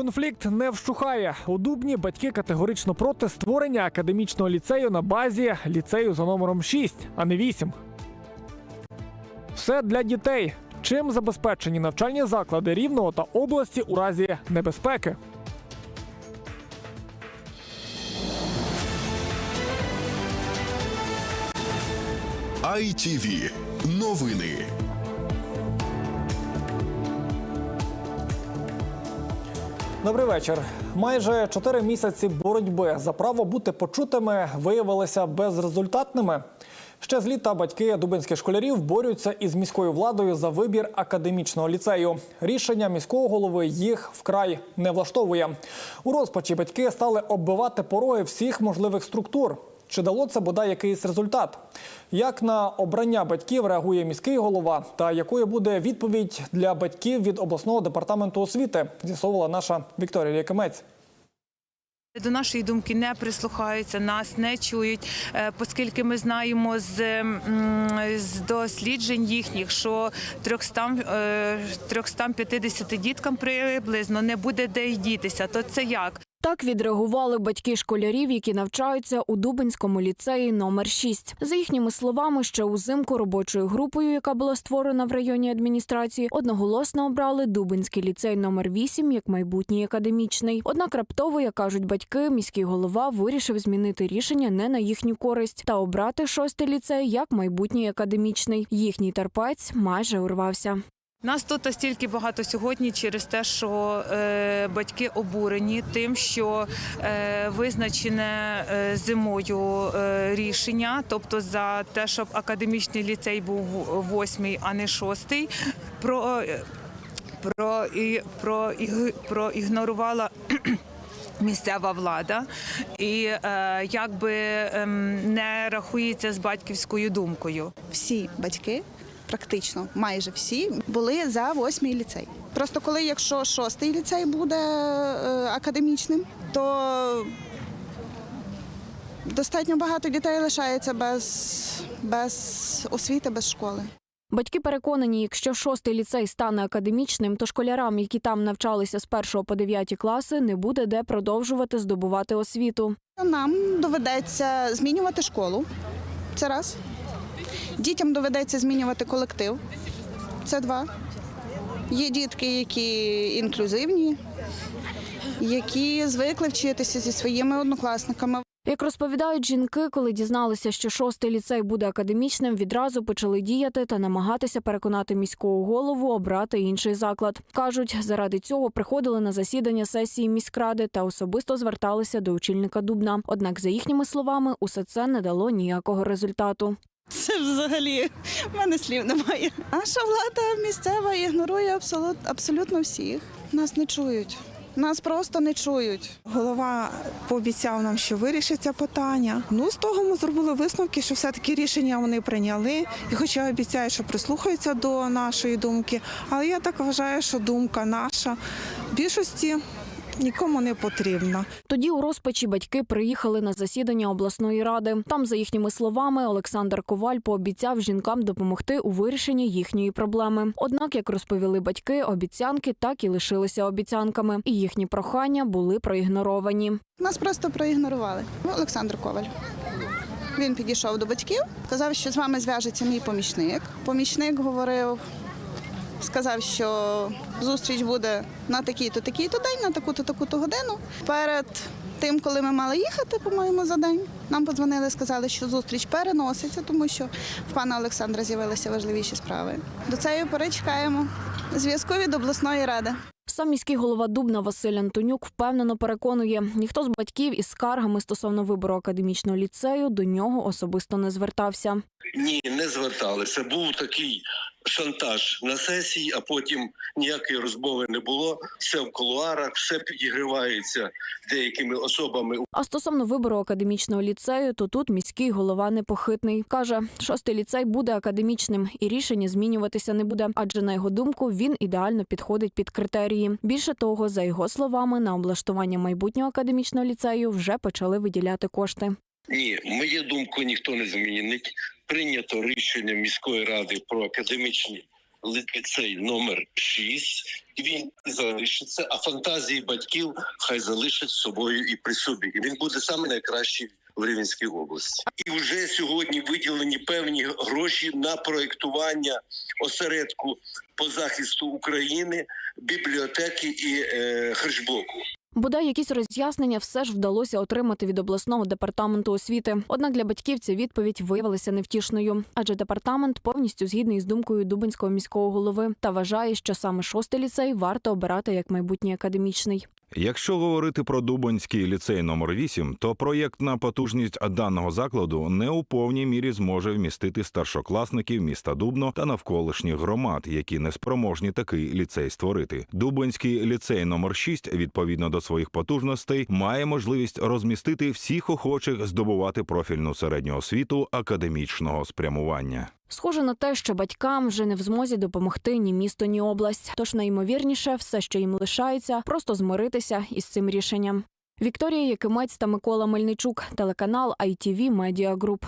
Конфлікт не вщухає. У Дубні батьки категорично проти створення академічного ліцею на базі ліцею за номером 6, а не 8. Все для дітей. Чим забезпечені навчальні заклади рівного та області у разі небезпеки? ITV. Новини. Добрий вечір. Майже чотири місяці боротьби за право бути почутими виявилися безрезультатними. Ще з літа батьки дубинських школярів борються із міською владою за вибір академічного ліцею. Рішення міського голови їх вкрай не влаштовує. У розпачі батьки стали оббивати пороги всіх можливих структур. Чи дало це бодай якийсь результат? Як на обрання батьків реагує міський голова, та якою буде відповідь для батьків від обласного департаменту освіти? З'ясовувала наша Вікторія Якимець. До нашої думки не прислухаються, нас не чують, е, оскільки ми знаємо з, з досліджень їхніх, що 300, е, 350 діткам приблизно не буде де й дітися. То це як? Так відреагували батьки школярів, які навчаються у Дубинському ліцеї номер 6. За їхніми словами, ще узимку робочою групою, яка була створена в районній адміністрації, одноголосно обрали Дубинський ліцей номер 8 як майбутній академічний. Однак раптово, як кажуть батьки, міський голова вирішив змінити рішення не на їхню користь та обрати шостий ліцей як майбутній академічний. Їхній терпець майже урвався. Нас тут стільки багато сьогодні через те, що е, батьки обурені тим, що е, визначене е, зимою е, рішення, тобто за те, щоб академічний ліцей був восьмий, а не шостий, про, е, про, і, про, іг- проігнорувала. Місцева влада і е, якби ем, не рахується з батьківською думкою. всі батьки, практично майже всі, були за восьмий ліцей. Просто коли, якщо шостий ліцей буде е, академічним, то достатньо багато дітей лишається без, без освіти, без школи. Батьки переконані, якщо шостий ліцей стане академічним, то школярам, які там навчалися з 1 по 9 класи, не буде де продовжувати здобувати освіту. Нам доведеться змінювати школу. Це раз. Дітям доведеться змінювати колектив. Це два. Є дітки, які інклюзивні, які звикли вчитися зі своїми однокласниками. Як розповідають жінки, коли дізналися, що шостий ліцей буде академічним, відразу почали діяти та намагатися переконати міського голову обрати інший заклад. кажуть, заради цього приходили на засідання сесії міськради та особисто зверталися до очільника Дубна. Однак, за їхніми словами, усе це не дало ніякого результату. Це взагалі в мене слів немає. Наша влада місцева ігнорує абсолют, абсолютно всіх. Нас не чують. Нас просто не чують. Голова пообіцяв нам, що вирішить це питання. Ну з того ми зробили висновки, що все-таки рішення вони прийняли. І хоча обіцяють, що прислухаються до нашої думки, але я так вважаю, що думка наша в більшості нікому не потрібна. Тоді у розпачі батьки приїхали на засідання обласної ради. Там, за їхніми словами, Олександр Коваль пообіцяв жінкам допомогти у вирішенні їхньої проблеми. Однак, як розповіли батьки, обіцянки так і лишилися обіцянками, і їхні прохання були проігноровані. Нас просто проігнорували. Ну, Олександр Коваль. Він підійшов до батьків, сказав, що з вами зв'яжеться мій помічник. Помічник говорив, сказав, що зустріч буде на такий-то, такий-то день, на таку-то, таку-то годину. Перед тим, коли ми мали їхати, по-моєму, за день, нам подзвонили, сказали, що зустріч переноситься, тому що в пана Олександра з'явилися важливіші справи. До цієї пори чекаємо зв'язку від обласної ради. Сам міський голова Дубна Василь Антонюк впевнено переконує, ніхто з батьків із скаргами стосовно вибору академічного ліцею до нього особисто не звертався. Ні, не зверталися. Був такий шантаж на сесії, а потім ніякої розмови не було. Все в кулуарах, все підігривається деякими особами. А стосовно вибору академічного ліцею, то тут міський голова непохитний. Каже, шостий ліцей буде академічним і рішення змінюватися не буде, адже на його думку він ідеально підходить під критерії. Більше того, за його словами, на облаштування майбутнього академічного ліцею вже почали виділяти кошти. Ні, мою думку ніхто не змінить. Прийнято рішення міської ради про академічний ліцей номер 6, він залишиться, а фантазії батьків хай залишать з собою і при собі. І він буде саме найкращий в Рівненській області. І вже сьогодні виділені певні гроші на проєктування осередку по захисту України, бібліотеки і е, харчблоку. Бодай якісь роз'яснення все ж вдалося отримати від обласного департаменту освіти. Однак для батьків ця відповідь виявилася невтішною, адже департамент повністю згідний з думкою Дубинського міського голови та вважає, що саме шостий ліцей варто обирати як майбутній академічний. Якщо говорити про Дубонський ліцей номер 8 то проєктна потужність даного закладу не у повній мірі зможе вмістити старшокласників міста Дубно та навколишніх громад, які не спроможні такий ліцей створити. Дубонський ліцей номер 6 відповідно до своїх потужностей, має можливість розмістити всіх охочих здобувати профільну середню освіту академічного спрямування. Схоже на те, що батькам вже не в змозі допомогти ні місто, ні область. Тож найімовірніше, все, що їм лишається, просто змиритися із цим рішенням. Вікторія Якимець та Микола Мельничук, телеканал ITV Media Group.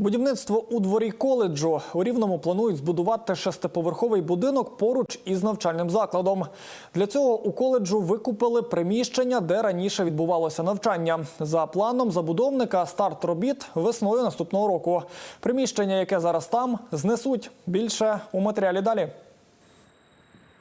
Будівництво у дворі коледжу у Рівному планують збудувати шестиповерховий будинок поруч із навчальним закладом. Для цього у коледжу викупили приміщення, де раніше відбувалося навчання. За планом забудовника старт робіт весною наступного року. Приміщення, яке зараз там, знесуть. Більше у матеріалі далі.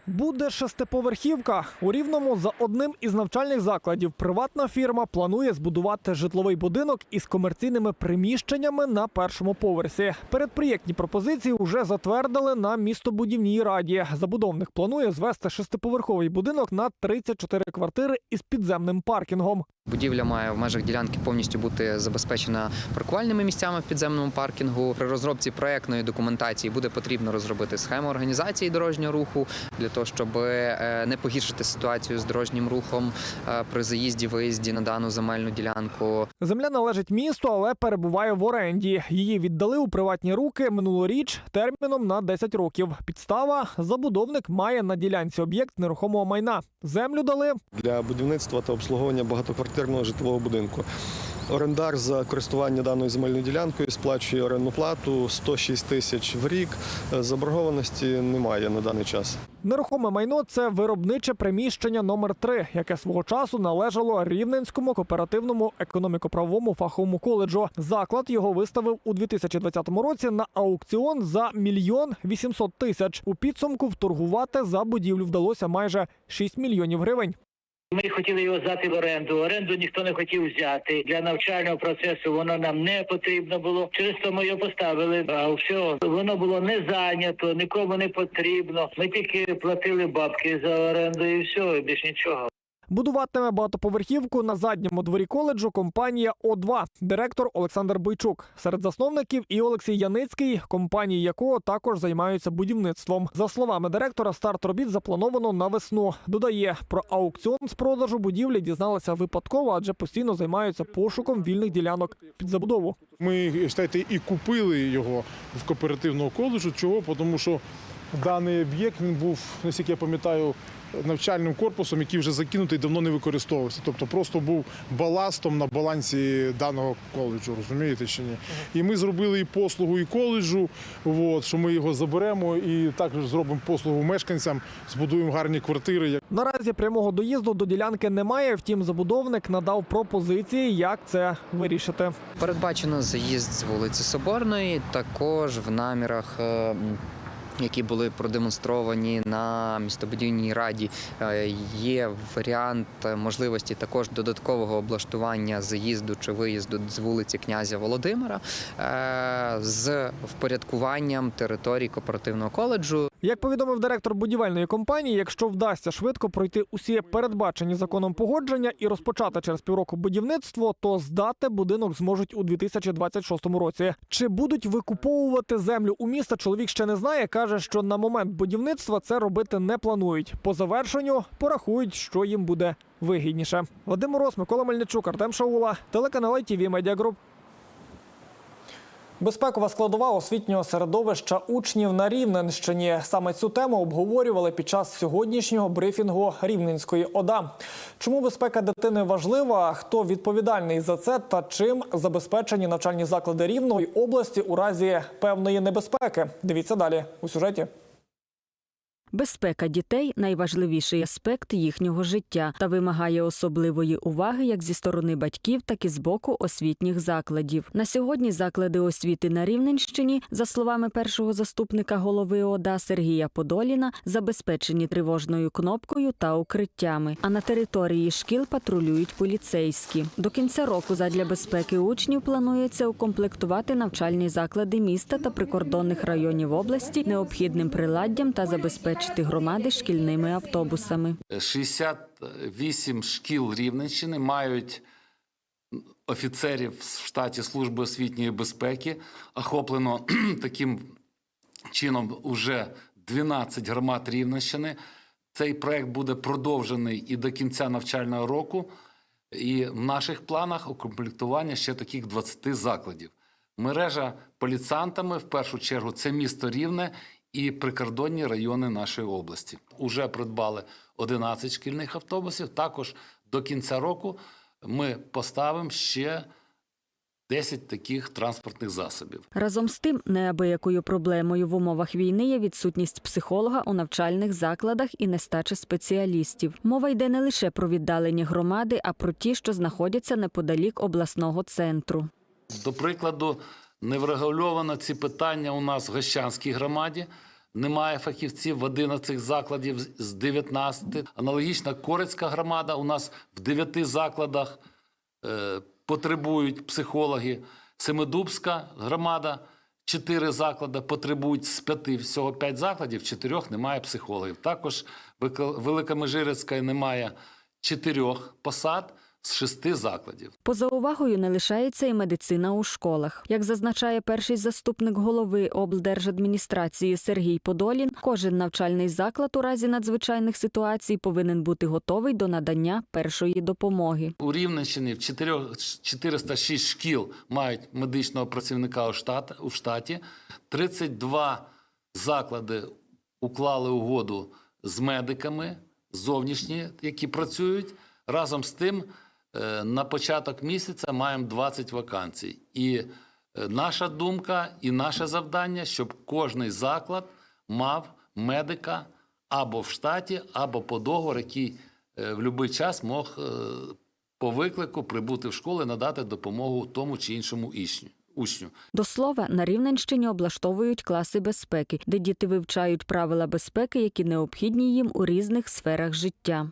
Буде шестиповерхівка. У Рівному за одним із навчальних закладів приватна фірма планує збудувати житловий будинок із комерційними приміщеннями на першому поверсі. Передпроєктні пропозиції вже затвердили на містобудівній раді. Забудовник планує звести шестиповерховий будинок на 34 квартири із підземним паркінгом. Будівля має в межах ділянки повністю бути забезпечена паркувальними місцями в підземному паркінгу. При розробці проектної документації буде потрібно розробити схему організації дорожнього руху для того, щоб е, не погіршити ситуацію з дорожнім рухом е, при заїзді виїзді на дану земельну ділянку. Земля належить місту, але перебуває в оренді. Її віддали у приватні руки минулоріч терміном на 10 років. Підстава забудовник має на ділянці об'єкт нерухомого майна. Землю дали для будівництва та обслуговування багатоквартирного житлового будинку. Орендар за користування даною земельною ділянкою сплачує орендну плату 106 тисяч в рік. Е, Заборгованості немає на даний час. Нерухоме майно це виробниче приміщення номер 3 яке свого часу належало Рівненському кооперативному економіко-правовому фаховому коледжу. Заклад його виставив у 2020 році на аукціон за мільйон 800 тисяч. У підсумку вторгувати за будівлю вдалося майже 6 мільйонів гривень. Ми хотіли його взяти в оренду. Оренду ніхто не хотів взяти. Для навчального процесу воно нам не потрібно було. Через то ми його поставили. А все воно було не зайнято, нікому не потрібно. Ми тільки платили бабки за оренду і все, і більш нічого. Будуватиме багатоповерхівку на задньому дворі коледжу компанія О2, директор Олександр Бойчук. Серед засновників і Олексій Яницький, компанії якого також займаються будівництвом. За словами директора, старт робіт заплановано на весну. Додає, про аукціон з продажу будівлі дізналися випадково, адже постійно займаються пошуком вільних ділянок під забудову. Ми знаєте, і купили його в кооперативного коледжу. Чого? Тому що даний об'єкт він був, наскільки я пам'ятаю, навчальним корпусом, який вже закинутий давно не використовувався. Тобто просто був баластом на балансі даного коледжу, розумієте чи ні? І ми зробили і послугу і коледжу, от, що ми його заберемо і також зробимо послугу мешканцям, збудуємо гарні квартири. Наразі прямого доїзду до ділянки немає. Втім, забудовник надав пропозиції, як це вирішити. Передбачено заїзд з вулиці Соборної, також в намірах. Які були продемонстровані на містобудівній раді, Е, є варіант можливості також додаткового облаштування заїзду чи виїзду з вулиці князя Володимира е, з впорядкуванням території кооперативного коледжу. Як повідомив директор будівельної компанії, якщо вдасться швидко пройти усі передбачені законом погодження і розпочати через півроку будівництво, то здати будинок зможуть у 2026 році. Чи будуть викуповувати землю у міста? Чоловік ще не знає. каже, що на момент будівництва це робити не планують. По завершенню порахують, що їм буде вигідніше. Вадим Мороз, Микола Мельничук, Артем Шаула, телеканал ITV Media. Безпекова складова освітнього середовища учнів на Рівненщині. Саме цю тему обговорювали під час сьогоднішнього брифінгу Рівненської ОДА. Чому безпека дитини важлива? Хто відповідальний за це та чим забезпечені навчальні заклади Рівної області у разі певної небезпеки? Дивіться далі у сюжеті. Безпека дітей найважливіший аспект їхнього життя та вимагає особливої уваги як зі сторони батьків, так і з боку освітніх закладів. На сьогодні заклади освіти на Рівненщині, за словами першого заступника голови ОДА Сергія Подоліна, забезпечені тривожною кнопкою та укриттями. А на території шкіл патрулюють поліцейські. До кінця року задля безпеки учнів планується укомплектувати навчальні заклади міста та прикордонних районів області необхідним приладдям та забезпечити громади шкільними автобусами. 68 шкіл Рівненщини мають офіцерів в штаті Служби освітньої безпеки. Охоплено таким чином уже 12 громад Рівненщини. Цей проект буде продовжений і до кінця навчального року. І в наших планах укомплектування ще таких 20 закладів. Мережа поліцантами в першу чергу це місто Рівне і прикордонні райони нашої області. Уже придбали 11 шкільних автобусів. Також до кінця року ми поставимо ще 10 таких транспортних засобів. Разом з тим, неабиякою проблемою в умовах війни є відсутність психолога у навчальних закладах і нестача спеціалістів. Мова йде не лише про віддалені громади, а про ті, що знаходяться неподалік обласного центру. До прикладу, не врегульовано ці питання у нас в Гощанській громаді. Немає фахівців в 11 закладів з- з 19. Аналогічна Корецька громада у нас в 9 закладах е, потребують психологи. Семидубська громада 4 заклади потребують з 5, всього 5 закладів, 4 немає психологів. Також Великомежирицька немає 4 посад з 6 закладів. Поза увагою не лишається і медицина у школах. Як зазначає перший заступник голови облдержадміністрації Сергій Подолін, кожен навчальний заклад у разі надзвичайних ситуацій повинен бути готовий до надання першої допомоги. У Рівненщині в 4 406 шкіл мають медичного працівника у штат- у штаті. 32 заклади уклали угоду з медиками зовнішні, які працюють. Разом з тим, на початок місяця маємо 20 вакансій. І е, наша думка і наше завдання, щоб кожний заклад мав медика або в штаті, або по договору, який е, в будь-який час мог е, по виклику прибути в школу і надати допомогу тому чи іншому ічню- учню. До слова, на Рівненщині облаштовують класи безпеки, де діти вивчають правила безпеки, які необхідні їм у різних сферах життя.